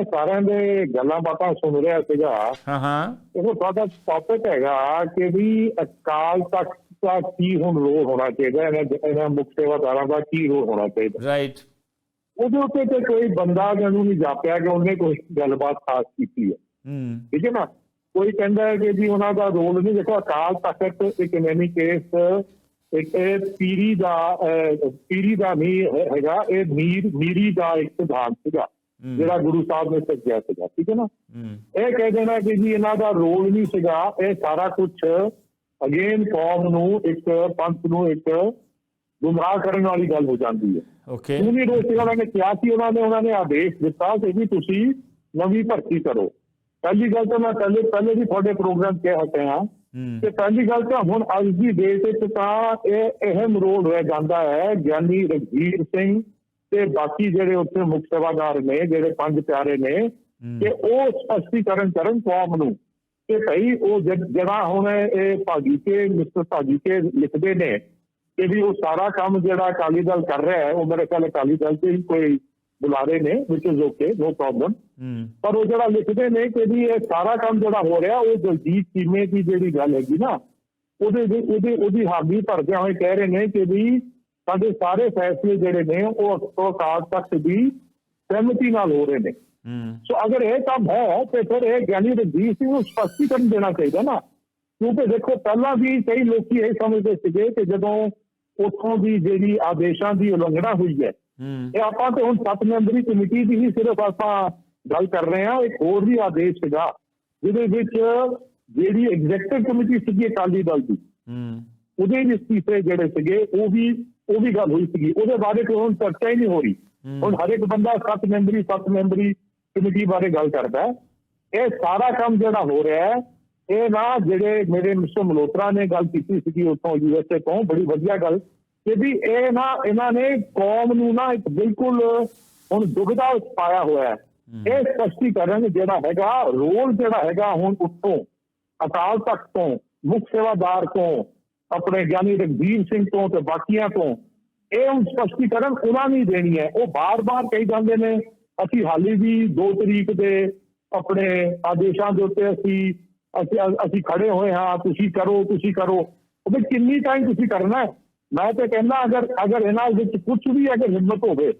ਮੈਂ ਸਾਰਿਆਂ ਦੇ ਗੱਲਾਂ ਬਾਤਾਂ ਸੁਣ ਰਿਹਾ ਸੀਗਾ। ਹਾਂ ਹਾਂ। ਉਹ ਤੁਹਾਡਾ ਟੌਪਿਕ ਹੈਗਾ ਕਿ ਵੀ ਅਕਾਲ ਤਖਤ ਦਾ ਕੀ ਹੁਣ ਰੋਲ ਹੋਣਾ ਚਾਹੀਦਾ ਇਹਨਾਂ ਇਹਨਾਂ ਮੁੱਖ ਸੇਵਾਦਾਰਾਂ ਦਾ ਕੀ ਰੋਲ ਹੋਣਾ ਚਾਹੀਦਾ। ਰਾਈਟ ਉਹਦੇ ਉੱਤੇ ਤੇ ਕੋਈ ਬੰਦਾ ਮੈਨੂੰ ਨਹੀਂ ਜਾਪਿਆ ਕਿ ਉਹਨੇ ਕੋਈ ਗੱਲਬਾਤ ਖਾਸ ਕੀਤੀ ਹੈ। ਹੂੰ। ਠੀਕ ਹੈ ਨਾ? ਕੋਈ ਕਹਿੰਦਾ ਹੈ ਕਿ ਜੀ ਉਹਨਾਂ ਦਾ ਰੋਲ ਨਹੀਂ ਦੇਖੋ ਅਕਾਲ ਤਖਤ ਇੱਕ ਐਨੀ ਕੇਸ ਇੱਕ ਪੀਰੀ ਦਾ ਪੀਰੀ ਦਾ ਨਹੀਂ ਹੈ- ਹੈਗਾ ਇਹ ਮੀਰ ਮੀਰੀ ਦਾ ਇੱਕ ਸਿਧਾਂਤ ਸੀਗਾ। ਹੂੰ। ਜਿਹੜਾ ਗੁਰੂ ਸਾਹਿਬ ਨੇ ਸਿੱਖਿਆ ਸੀਗਾ ਠੀਕ ਹੈ ਨਾ? ਇਹ ਕਹਿ ਦੇਣਾ ਕਿ ਜੀ ਇਹਨਾਂ ਦਾ ਰੋਲ ਨਹੀਂ ਸੀਗਾ। ਇਹ ਸਾਰਾ ਕੁਝ ਅਗੇਨ ਕੌਮ ਨੂੰ ਇੱਕ ਪੰਥ ਨੂੰ ਇੱਕ ਗੁੰਮਰਾਹ ਕਰਨ ਵਾਲੀ ਗੱਲ ਹੋ ਜਾਂਦੀ ਹੈ। ਓਕੇ ਉਹਨਾਂ ਨੇ ਕਿਹਾ ਸੀ ਉਹਨਾਂ ਨੇ ਉਹਨਾਂ ਨੇ ਆਦੇਸ਼ ਦਿੱਤਾ ਕਿ ਵੀ ਤੁਸੀਂ ਨਵੀਂ ਭਰਤੀ ਕਰੋ। ਪਹਿਲੀ ਗੱਲ ਤਾਂ ਮੈਂ ਪਹਿਲੇ ਪਹਿਲੇ ਵੀ ਤੁਹਾਡੇ ਪ੍ਰੋਗਰਾਮ ਕੇ ਹਟੇ ਹਾਂ ਹੂੰ। ਕਿ ਪਹਿਲੀ ਗੱਲ ਤਾਂ ਹੁਣ ਅੱਜ ਦੀ ਡੇਟ ਵਿੱਚ ਤਾਂ ਇਹ ਅਹਿਮ ਰੋਲ ਰਹਿ ਜਾਂਦਾ ਹੈ ਗਿਆਨੀ ਰਘਬੀਰ ਸਿੰਘ। ਤੇ ਬਾਕੀ ਜਿਹੜੇ ਉੱਥੇ ਮੁੱਖ ਸੇਵਾਦਾਰ ਨੇ ਜਿਹੜੇ ਪੰਜ ਪਿਆਰੇ ਨੇ ਕਿ ਉਹ ਸਪਸ਼ਟੀਕਰਨ ਕਰਨ ਕੌਮ ਨੂੰ। ਕਿ ਭਈ ਉਹ ਜਿਹੜਾ ਹੁਣ ਇਹ ਭਾਗੀ ਕੇ ਮਿਸਟਰ ਭਾਗੀ ਕੇ ਲਿਖਦੇ ਨੇ ਕਿ ਵੀ ਉਹ ਸਾਰਾ ਕੰਮ ਜਿਹੜਾ ਅਕਾਲੀ ਦਲ ਕਰ ਰਿਹਾ ਹੈ ਉਹ ਮੇਰੇ ਖਿਆਲ ਅਕਾਲੀ ਦਲ ਤੇ ਹੀ ਕੋਈ ਬੁਲਾਰੇ ਨੇ ਵਿਚ ਇਜ਼ ਓਕੇ ਨੋ ਪ੍ਰੋਬਲਮ ਪਰ ਉਹ ਜਿਹੜਾ ਲਿਖਦੇ ਨੇ ਕਿ ਵੀ ਇਹ ਸਾਰਾ ਕੰਮ ਜਿਹੜਾ ਹੋ ਰਿਹਾ ਉਹ ਦਲਜੀਤ ਚੀਮੇ ਦੀ ਜਿਹੜੀ ਗੱਲ ਹੈਗੀ ਨਾ ਉਹਦੇ ਉਹਦੇ ਉਹਦੀ ਹਾਮੀ ਭਰਦਿਆਂ ਹੋਏ ਕਹਿ ਰਹੇ ਨੇ ਕਿ ਵੀ ਸਾਡੇ ਸਾਰੇ ਫੈਸਲੇ ਜਿਹੜੇ ਨੇ ਉਹ ਉਹ ਅਕਾਲ ਤਖਤ ਦੀ ਸਹਿਮਤੀ ਨਾਲ ਹੋ ਰਹੇ ਨੇ। ਹੂੰ। ਸੋ ਅਗਰ ਇਹ ਕੰਮ ਹੈ ਤੇ ਫਿਰ ਇਹ ਗਿਆਨੀ ਰਣਜੀਤ ਸਿੰਘ ਨੂੰ ਸਪਸ਼ਟੀਕਰਨ ਦੇਣਾ ਚਾਹੀਦਾ ਨਾ। ਕਿਉਂਕਿ ਦੇਖੋ ਪਹਿਲਾਂ ਵੀ ਕਈ ਲੋਕੀ ਇਹ ਸਮਝਦੇ ਸੀਗੇ ਕਿ ਜਦੋਂ ਉੱਥੋਂ ਦੀ ਜਿਹੜੀ ਆਦੇਸ਼ਾਂ ਦੀ ਉਲੰਘਣਾ ਹੋਈ ਹੈ ਇਹ ਆਪਾਂ ਤੇ ਹੁਣ ਸੱਤ ਮੈਂਬਰੀ ਕਮੇਟੀ ਦੀ ਹੀ ਸਿਰਫ ਆਪਾਂ ਗੱਲ ਕਰ ਰਹੇ ਹਾਂ ਇੱਕ ਹੋਰ ਵੀ ਆਦੇਸ਼ ਸੀਗਾ ਜਿਹਦੇ ਵਿੱਚ ਜਿਹੜੀ ਐਗਜ਼ੈਕਟਿਵ ਕਮੇਟੀ ਸੀਗੀ ਅਕਾਲੀ ਦਲ ਦੀ ਹੂੰ। ਉਹਦੇ ਵੀ ਅਸਤੀਫੇ ਜਿਹੜੇ ਸੀਗੇ ਉਹ ਵੀ ਉਹ ਵੀ ਗੱਲ ਹੋਈ ਸੀਗੀ। ਉਹਦੇ ਬਾਰੇ ਕੋਈ ਹੁਣ ਚਰਚਾ ਹੀ ਨਹੀਂ ਹੋ ਰਹੀ। ਹੁਣ ਹਰ ਇੱਕ ਬੰਦਾ ਸੱਤ ਮੈਂਬਰੀ ਸੱਤ ਮੈਂਬਰੀ ਕਮੇਟੀ ਬਾਰੇ ਗੱਲ ਕਰਦਾ ਹੈ। ਇਹ ਸਾਰਾ ਕੰਮ ਜਿਹੜਾ ਹੋ ਰਿਹਾ ਹੈ ਇਹ ਨਾ ਜਿਹੜੇ ਮੇਰੇ ਮਿਸਟਰ ਮਲੋਤਰਾ ਨੇ ਗੱਲ ਕੀਤੀ ਸੀਗੀ ਉੱਥੋਂ ਯੂਐਸਏ ਤੋਂ ਬੜੀ ਵਧੀਆ ਗੱਲ। ਕਿ ਵੀ ਇਹ ਨਾ ਇਹਨਾਂ ਨੇ ਕੌਮ ਨੂੰ ਨਾ ਇੱਕ ਬਿਲਕੁਲ ਹੁਣ ਦੁਬਿਧਾ ਵਿੱਚ ਪਾਇਆ ਹੋਇਆ ਹੈ। ਇਹ ਸਪਸ਼ਟੀਕਰਨ ਜਿਹੜਾ ਹੈਗਾ ਰੋਲ ਜਿਹੜਾ ਹੈਗਾ ਹੁਣ ਉੱਥੋਂ ਅਕਾਲ ਤਖਤ ਤੋਂ ਮੁੱਖ ਸੇਵਾਦਾਰ ਤੋਂ ਆਪਣੇ ਗਿਆਨੀ ਰਘਬੀਰ ਸਿੰਘ ਤੋਂ ਤੇ ਬਾਕੀਆਂ ਤੋਂ। ਇਹ ਹੁਣ ਸਪਸ਼ਟੀਕਰਨ ਉਹਨਾਂ ਨੇ ਦੇਣੀ ਹੈ। ਉਹ ਬਾਰ-ਬਾਰ ਕਹੀ ਜਾਂਦੇ ਨੇ, ਅਸੀਂ ਹਾਲੀ ਵੀ 2 ਤਰੀਕ ਦੇ ਆਪਣੇ ਆਦੇਸ਼ਾਂ ਦੇ ਉੱਤੇ ਅਸੀਂ ਅਸੀਂ ਅਸੀਂ ਖੜੇ ਹੋਏ ਹਾਂ, ਤੁਸੀਂ ਕਰੋ ਤੁਸੀਂ ਕਰੋ। ਉਹ ਵੀ ਕਿੰਨੀ ਟਾਈਮ ਤੁਸੀਂ ਕਰਨਾ ਹੈ? ਮੈਂ ਤਾਂ ਕਹਿੰਦਾ, ਅਗਰ ਅਗਰ ਇਹਨਾਂ ਵਿੱਚ ਕੁਝ ਵੀ ਅਗਰ ਹਿੰਮਤ ਹੋਵੇ,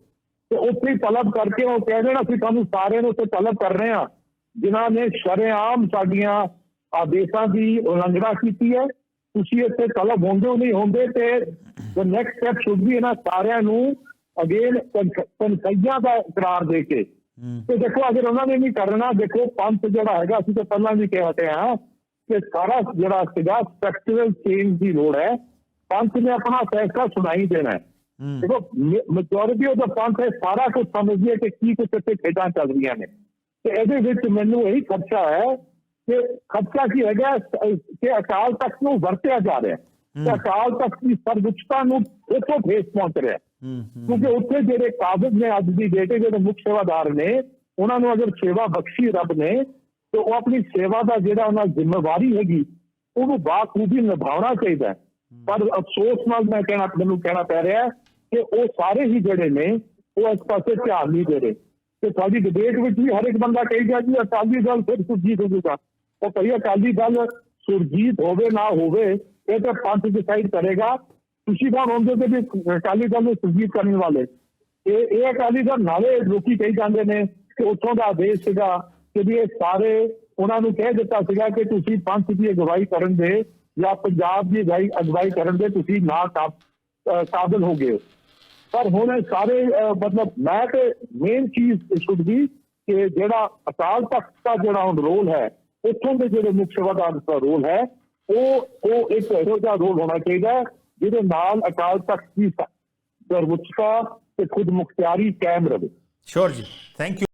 ਤੇ ਉੱਥੇ ਹੀ ਤਲਬ ਕਰਕੇ ਉਹ ਕਹਿ ਦੇਣ, ਅਸੀਂ ਤੁਹਾਨੂੰ ਸਾਰਿਆਂ ਨੂੰ ਉੱਥੇ ਤਲਬ ਕਰ ਰਹੇ ਹਾਂ। ਜਿਨ੍ਹਾਂ ਨੇ ਸ਼ਰੇਆਮ ਸਾਡੀਆਂ ਆਦੇਸ਼ਾਂ ਦੀ ਉਲੰਘਣਾ ਕੀਤੀ ਹੈ ਤੁਸੀਂ ਇੱਥੇ ਤਲਬ ਹੁੰਦੇ ਹੋ ਨਹੀਂ ਹੁੰਦੇ ਤੇ the next step should be ਇਹਨਾਂ ਸਾਰਿਆਂ ਨੂੰ ਅਗੇਨ ਕਨਸਈਆਂ ਦਾ ਇਕਰਾਰ ਦੇ ਕੇ। ਤੇ ਦੇਖੋ ਅਗਰ ਉਹਨਾਂ ਨੇ ਨਹੀਂ ਕਰਨਾ ਦੇਖੋ ਪੰਥ ਜਿਹੜਾ ਹੈਗਾ ਅਸੀਂ ਤਾਂ ਪਹਿਲਾਂ ਵੀ ਕਿਹਾ ਹਟੇ ਹਾਂ ਕਿ ਸਾਰਾ ਜਿਹੜਾ ਸੀਗਾ ਸਟਰਕਚਰਲ ਚੇਂਜ ਦੀ ਲੋੜ ਹੈ। ਪੰਥ ਨੇ ਆਪਣਾ ਫੈਸਲਾ ਸੁਣਾਈ ਦੇਣਾ ਹੈ। ਹੂੰ। ਦੇਖੋ ਮੈਜੋਰਿਟੀ ਆਫ ਦਾ ਪੰਥ ਹੈ ਸਾਰਾ ਕੁਝ ਸਮਝਦੀ ਹੈ ਕਿ ਕੀ ਕੁਝ ਇੱਥੇ ਖੇਡਾਂ ਚੱਲ ਰਹੀਆਂ ਨੇ। ਤੇ ਇਹਦੇ ਵਿੱਚ ਮੈਨੂੰ ਇਹੀ ਖਰਚਾ ਹੈ ਕਿ ਖਰਚਾ ਕੀ ਹੈਗਾ ਕਿ ਅਕਾਲ ਤਖਤ ਨੂੰ ਵਰਤਿਆ ਜਾ ਰਿਹਾ ਹੈ। ਅਕਾਲ ਤਖਤ ਦੀ ਸਰਵਉੱਚਤਾ ਨੂੰ ਉੱਥੋਂ ਠੇਸ ਪਹੁੰਚ ਰਿਹਾ ਕਿਉਂਕਿ ਉੱਥੇ ਜਿਹੜੇ ਕਾਬਜ਼ ਨੇ ਅੱਜ ਦੀ ਡੇਟ ਜਿਹੜੇ ਮੁੱਖ ਸੇਵਾਦਾਰ ਨੇ ਉਹਨਾਂ ਨੂੰ ਅਗਰ ਸੇਵਾ ਬਖਸ਼ੀ ਰੱਬ ਨੇ ਤੇ ਉਹ ਆਪਣੀ ਸੇਵਾ ਦਾ ਜਿਹੜਾ ਉਹਨਾਂ ਦੀ ਜ਼ਿੰਮੇਵਾਰੀ ਹੈਗੀ ਉਹਨੂੰ ਬਾਖੂਬੀ ਨਿਭਾਉਣਾ ਚਾਹੀਦਾ। ਪਰ ਅਫਸੋਸ ਨਾਲ ਮੈਂ ਕਹਿਣਾ ਮੈਨੂੰ ਕਹਿਣਾ ਪੈ ਰਿਹਾ ਹੈ ਕਿ ਉਹ ਸਾਰੇ ਹੀ ਜਿਹੜੇ ਨੇ ਉਹ ਇਸ ਪਾਸੇ ਧਿਆਨ ਨਹੀਂ ਦੇ ਰਹੇ। ਤੇ ਸਾਡੀ ਡਿਬੇਟ ਵਿੱਚ ਵੀ ਹਰ ਇੱਕ ਬੰਦਾ ਕਹੇਗਾ ਜੀ ਅਕਾਲੀ ਦਲ ਫਿਰ ਸੁਰਜੀਤ ਹੋ ਜਾਊਗਾ ਉਹ ਕਹੀ ਅਕਾਲੀ ਦਲ ਸੁਰਜੀਤ ਹੋਵੇ ਨਾ ਹੋਵੇ, ਇਹ ਤਾਂ ਪੰਥ ਡਿਸਾਈਡ ਕਰੇਗਾ ਤੁਸੀਂ ਕੌਣ ਹੁੰਦੇ ਤੇ ਵੀ ਅਕਾਲੀ ਦਲ ਨੂੰ ਸੁਰਜੀਤ ਕਰਨ ਵਾਲੇ ਇਹ ਇਹ ਅਕਾਲੀ ਦਲ ਨਾਲੇ ਲੋਕੀ ਕਹੀ ਜਾਂਦੇ ਨੇ ਕਿ ਉੱਥੋਂ ਦਾ ਆਦੇਸ਼ ਸੀਗਾ ਕਿ ਵੀ ਇਹ ਸਾਰੇ ਉਹਨਾਂ ਨੂੰ ਕਹਿ ਦਿੱਤਾ ਸੀਗਾ ਕਿ ਤੁਸੀਂ ਪੰਥ ਦੀ ਅਗਵਾਈ ਕਰਨ ਦੇ ਜਾਂ ਪੰਜਾਬ ਦੀ ਅਗਵਾਈ ਅਗਵਾਈ ਕਰਨ ਦੇ ਤੁਸੀਂ ਨਾ ਕਾਬ- ਕਾਬਿਲ ਹੋ ਗਏ ਹੋ। ਪਰ ਹੁਣ ਇਹ ਸਾਰੇ ਮਤਲਬ ਮੈਂ ਤੇ ਮੇਨ ਚੀਜ਼ ਸ਼ੁੱਡ ਵੀ ਕਿ ਜਿਹੜਾ ਅਕਾਲ ਤਖਤ ਦਾ ਜਿਹੜਾ ਹੁਣ ਰੋਲ ਹੈ ਉੱਥੋਂ ਦੇ ਜਿਹੜੇ ਮੁੱਖ ਸੇਵਾਦਾਰ ਦਾ ਰੋਲ ਹੈ, ਉਹ ਉਹ ਇੱਕ ਇਹੋ ਜਿਹਾ ਰੋਲ ਹੋਣਾ ਚਾਹੀਦਾ ਜਿਹਦੇ ਨਾਲ ਅਕਾਲ ਤਖਤ ਦੀ ਸਰਵਉੱਚਤਾ ਤੇ ਖੁਦ ਮੁਖਤਿਆਰੀ ਕਾਇਮ ਰਹੇ। ਸ਼ੋਰ ਜੀ ਥੈਂਕ ਯੂ